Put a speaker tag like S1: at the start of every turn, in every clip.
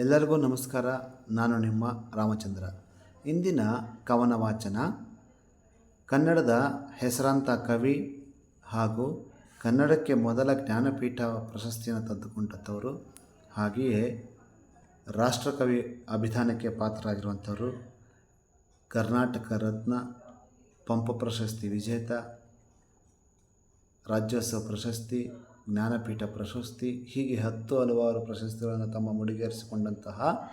S1: ಎಲ್ಲರಿಗೂ ನಮಸ್ಕಾರ. ನಾನು ನಿಮ್ಮ ರಾಮಚಂದ್ರ. ಇಂದಿನ ಕವನ ವಾಚನ ಕನ್ನಡದ ಹೆಸರಾಂತ ಕವಿ ಹಾಗೂ ಕನ್ನಡಕ್ಕೆ ಮೊದಲ ಜ್ಞಾನಪೀಠ ಪ್ರಶಸ್ತಿಯನ್ನು ತಂದುಕೊಂಡಂಥವರು ಹಾಗೆಯೇ ರಾಷ್ಟ್ರಕವಿ ಅಭಿಧಾನಕ್ಕೆ ಪಾತ್ರರಾಗಿರುವಂಥವರು ಕರ್ನಾಟಕ ರತ್ನ, ಪಂಪ ಪ್ರಶಸ್ತಿ ವಿಜೇತ, ರಾಜ್ಯೋತ್ಸವ ಪ್ರಶಸ್ತಿ ಜ್ಞಾನಪೀಠ ಪ್ರಶಸ್ತಿ, ಹೀಗೆ ಹತ್ತು ಹಲವಾರು ಪ್ರಶಸ್ತಿಗಳನ್ನು ತಮ್ಮ ಮುಡಿಗೇರಿಸಿಕೊಂಡಂತಹ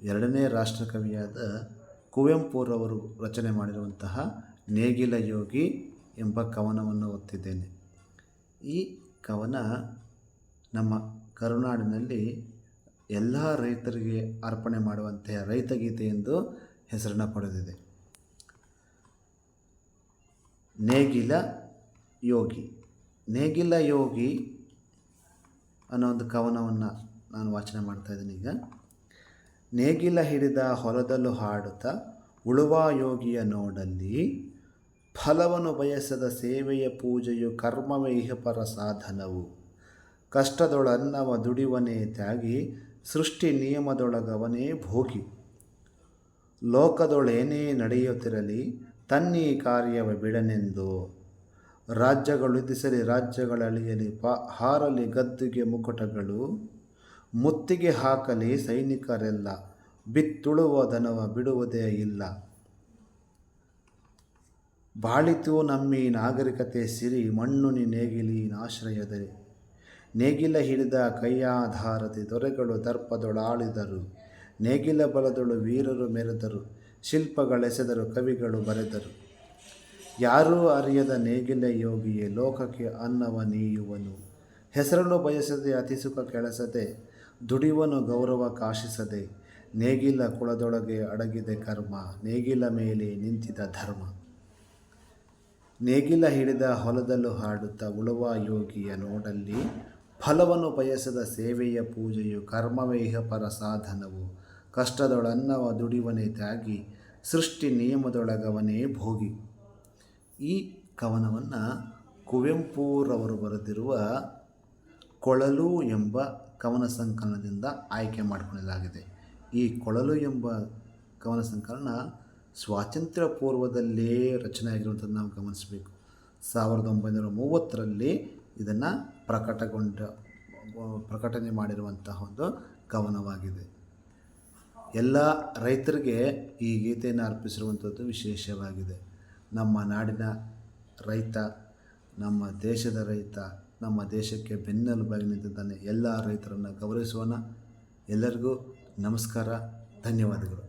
S1: ಎರಡನೇ ರಾಷ್ಟ್ರಕವಿಯಾದ ಕುವೆಂಪುರವರು ರಚನೆ ಮಾಡಿರುವಂತಹ ನೇಗಿಲ ಯೋಗಿ ಎಂಬ ಕವನವನ್ನು ಓದ್ತಿದ್ದೇನೆ. ಈ ಕವನ ನಮ್ಮ ಕರುನಾಡಿನಲ್ಲಿ ಎಲ್ಲ ರೈತರಿಗೆ ಅರ್ಪಣೆ ಮಾಡುವಂತಹ ರೈತಗೀತೆ ಎಂದು ಹೆಸರನ್ನು ಪಡೆದಿದೆ. ನೇಗಿಲ ಯೋಗಿ. ನೇಗಿಲ ಯೋಗಿ ಅನ್ನೋ ಒಂದು ಕವನವನ್ನು ನಾನು ವಾಚನ ಮಾಡ್ತಾ ಇದ್ದೀನಿ ಈಗ. ನೇಗಿಲ ಹಿಡಿದ ಹೊಲದಲ್ಲೂ ಹಾಡುತ್ತಾ ಉಳುವ ಯೋಗಿಯ ನೋಡಲ್ಲಿ ಫಲವನ್ನು ಬಯಸದ ಸೇವೆಯ ಪೂಜೆಯು ಕರ್ಮವೇ ಇಹಪರ ಸಾಧನವು. ಕಷ್ಟದೊಳನ್ನವ ದುಡಿವನೇ ತ್ಯಾಗಿ ಸೃಷ್ಟಿ ನಿಯಮದೊಳಗವನೇ ಭೋಗಿ. ಲೋಕದೊಳೇನೇ ನಡೆಯುತ್ತಿರಲಿ, ತನ್ನಿ ಕಾರ್ಯವ ಬಿಡನೆಂದು ರಾಜ್ಯಗಳುದಿಸಲಿ ರಾಜ್ಯಗಳಳಿಯಲಿ ಪ, ಹಾರಲಿ ಗದ್ದುಗೆ ಮುಕುಟಗಳು, ಮುತ್ತಿಗೆ ಹಾಕಲಿ ಸೈನಿಕರೆಲ್ಲ, ಬಿತ್ತುಳುವ ದನವ ಬಿಡುವುದೇ ಇಲ್ಲ. ಬಾಳಿತು ನಮ್ಮಿ ನಾಗರಿಕತೆ ಸಿರಿ ಮಣ್ಣುನಿ ನೇಗಿಲಿ ನಾಶ್ರಯದೆ ನೇಗಿಲ ಹಿಡಿದ ಕೈಯಾಧಾರದಿ ದೊರೆಗಳು ದರ್ಪದೊಳಾಳಿದರು. ನೇಗಿಲ ಬಲದೊಳು ವೀರರು ಮೆರೆದರು. ಶಿಲ್ಪಗಳೆಸೆದರು ಕವಿಗಳು ಬರೆದರು. ಯಾರೂ ಅರಿಯದ ನೇಗಿಲ ಯೋಗಿಯೇ, ಲೋಕಕ್ಕೆ ಅನ್ನವ ನೀಯುವನು. ಹೆಸರನ್ನು ಬಯಸದೆ ಅತಿಸುಖ ಕೆಳಸದೆ, ದುಡಿಯುವನು ಗೌರವ ಕಾಶಿಸದೆ, ನೇಗಿಲ ಕುಳದೊಳಗೆ ಅಡಗಿದೆ ಕರ್ಮ, ನೇಗಿಲ ಮೇಲೆ ನಿಂತಿದ ಧರ್ಮ. ನೇಗಿಲ ಹಿಡಿದ ಹೊಲದಲ್ಲೂ ಹಾಡುತ್ತಾ ಉಳುವ ಯೋಗಿಯ ನೋಡಲ್ಲಿ, ಫಲವನ್ನು ಬಯಸದ ಸೇವೆಯ ಪೂಜೆಯು ಕರ್ಮವೇಹ ಪರ ಸಾಧನವು. ಕಷ್ಟದೊಳನ್ನವ ದುಡಿವನೇ ತ್ಯಾಗಿ, ಸೃಷ್ಟಿ ನಿಯಮದೊಳಗವನೇ ಭೋಗಿ. ಈ ಕವನವನ್ನು ಕುವೆಂಪುರವರು ಬರೆದಿರುವ ಕೊಳಲು ಎಂಬ ಕವನ ಸಂಕಲನದಿಂದ ಆಯ್ಕೆ ಮಾಡಿಕೊಳ್ಳಲಾಗಿದೆ ಈ ಕೊಳಲು ಎಂಬ ಕವನ ಸಂಕಲನ ಸ್ವಾತಂತ್ರ್ಯ ಪೂರ್ವದಲ್ಲೇ ರಚನೆ ಆಗಿರುವಂಥದ್ದು ನಾವು ಗಮನಿಸಬೇಕು. ಸಾವಿರದ ಒಂಬೈನೂರ ಮೂವತ್ತರಲ್ಲಿ ಇದನ್ನು ಪ್ರಕಟಗೊಂಡ, ಪ್ರಕಟಣೆ ಮಾಡಿರುವಂತಹ ಒಂದು ಕವನವಾಗಿದೆ. ಎಲ್ಲ ರೈತರಿಗೆ ಈ ಗೀತೆಯನ್ನು ಅರ್ಪಿಸಿರುವಂಥದ್ದು ವಿಶೇಷವಾಗಿದೆ. ನಮ್ಮ ನಾಡಿನ ರೈತ, ನಮ್ಮ ದೇಶದ ರೈತ, ನಮ್ಮ ದೇಶಕ್ಕೆ ಬೆನ್ನೆಲುಬಾಗಿ ನಿಂತಿದ್ದಾನೆ. ಎಲ್ಲ ರೈತರನ್ನು ಗೌರವಿಸೋಣ. ಎಲ್ಲರಿಗೂ ನಮಸ್ಕಾರ. ಧನ್ಯವಾದಗಳು.